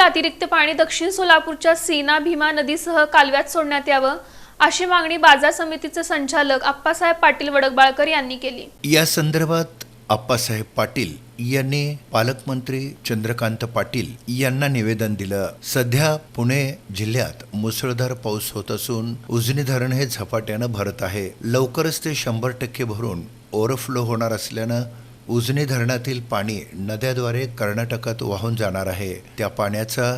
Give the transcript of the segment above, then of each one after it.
तालुक्यातील अतिरिक्त पाणी दक्षिण सोलापूरच्या सीना भीमा नदीसह कालव्यात सोडण्यात यावं अशी मागणी बाजार समितीचे संचालक अप्पासाहेब पाटील वडकबाळकर यांनी केली. या संदर्भात आप्पासाहेब पाटील यांनी पालकमंत्री चंद्रकांत पाटील यांना निवेदन दिलं. सध्या पुणे जिल्ह्यात मुसळधार पाऊस होत असून उजनी धरण हे झपाट्यानं भरत आहे. लवकरच ते शंभर टक्के भरून ओव्हरफ्लो होणार असल्यानं उजनी धरणातील पाणी नद्याद्वारे कर्नाटकात वाहून जाणार आहे. त्या पाण्याचा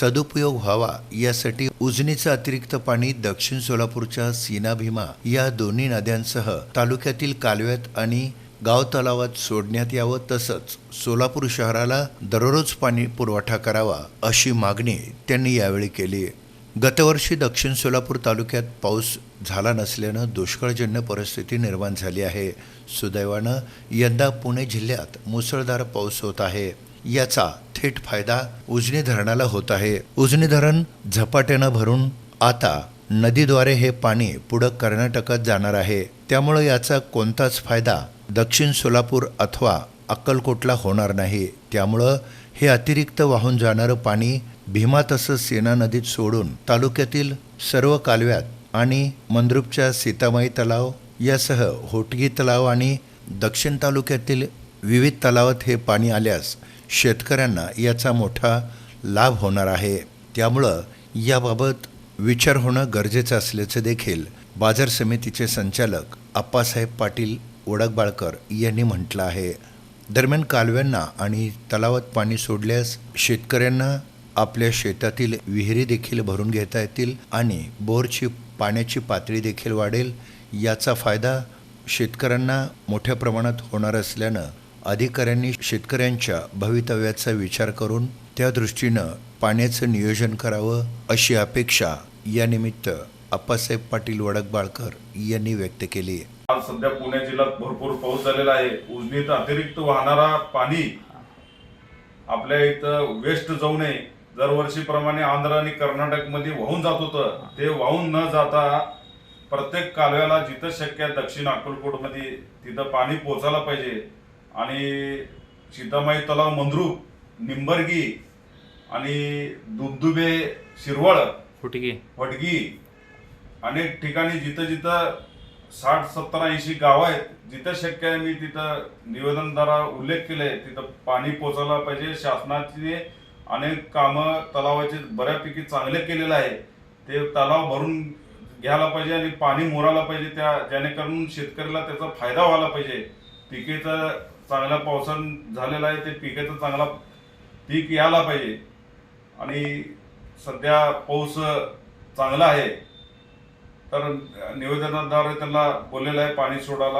सदुपयोग व्हावा यासाठी उजनीचं अतिरिक्त पाणी दक्षिण सोलापूरच्या सीना भीमा या दोन्ही नद्यांसह तालुक्यातील कालव्यात आणि गाव तलावात सोडण्यात यावं तसंच सोलापूर शहराला दररोज पाणी पुरवठा करावा अशी मागणी त्यांनी यावेळी केली. गतवर्षी दक्षिण सोलापूर तालुक्यात पाऊस झाला नसल्यानं दुष्काळजन्य परिस्थिती निर्माण झाली आहे. सुदैवानं यंदा पुणे जिल्ह्यात मुसळधार पाऊस होत आहे. याचा थेट फायदा उजनी धरणाला होत आहे. उजनी धरण झपाट्यानं भरून आता नदीद्वारे हे पाणी पुढं कर्नाटकात जाणार आहे. त्यामुळं याचा कोणताच फायदा दक्षिण सोलापूर अथवा अक्कलकोटला होणार नाही. त्यामुळं हे अतिरिक्त वाहून जाणारं पाणी भीमा तसंच सेना नदीत सोडून तालुक्यातील सर्व कालव्यात आणि मंद्रुपच्या सीतामाई तलाव यासह होटगी तलाव आणि दक्षिण तालुक्यातील विविध तलावात हे पाणी आल्यास शेतकऱ्यांना याचा मोठा लाभ होणार आहे. त्यामुळं याबाबत विचार होणं गरजेचं असल्याचं देखील बाजार समितीचे संचालक आप्पासाहेब पाटील ओडकबाळकर यांनी म्हटलं आहे. दरम्यान कालव्यांना आणि तलावात पाणी सोडल्यास शेतकऱ्यांना आपल्या शेतातील विहिरी देखील भरून घेता येतील आणि बोरची पाण्याची पातळी देखील वाढेल. याचा फायदा शेतकऱ्यांना मोठ्या प्रमाणात होणार असल्यानं अधिकाऱ्यांनी शेतकऱ्यांच्या भवितव्याचा विचार करून त्या दृष्टीनं पाण्याचं नियोजन करावं अशी अपेक्षा यानिमित्त आप्पासाहेब पाटील वडकबाळकर यांनी व्यक्त केली आहे. आज सध्या पुणे जिल्ह्यात भरपूर पाऊस झालेला आहे. उजनीत अतिरिक्त वाहणारा पाणी आपल्या इथं वेस्ट जाऊ नये. दरवर्षीप्रमाणे आंध्र आणि कर्नाटकमध्ये वाहून जात होतं. ते वाहून न जाता प्रत्येक कालव्याला जिथं शक्य आहे दक्षिण अक्कलकोटमध्ये तिथं पाणी पोचायला पाहिजे. आणि सीतामाई तलाव मंद्रुप निंबर्गी आणि दुबदुबे शिरवळ फुटकी वडगी अनेक ठिकाणी जिथं जिथं साठ सत्तर ऐंशी गावं आहेत. जिथं शक्य आहे मी तिथं निवेदनद्वारा उल्लेख केले तिथं पाणी पोचायला पाहिजे. शासनाचे अनेक कामं तलावाचे बऱ्यापैकी चांगले केलेलं आहे. ते तलाव भरून घ्यायला पाहिजे आणि पाणी मोरायला पाहिजे. त्या जेणेकरून शेतकऱ्याला त्याचा फायदा व्हायला पाहिजे. पिकेचं चांगल्या पावसान झालेलं आहे. ते पिकेचं चांगला पीक यायला पाहिजे. आणि सध्या पाऊस चांगला आहे. तर निवेदनाद्वारे त्यांना बोललेलं आहे पाणी सोडायला.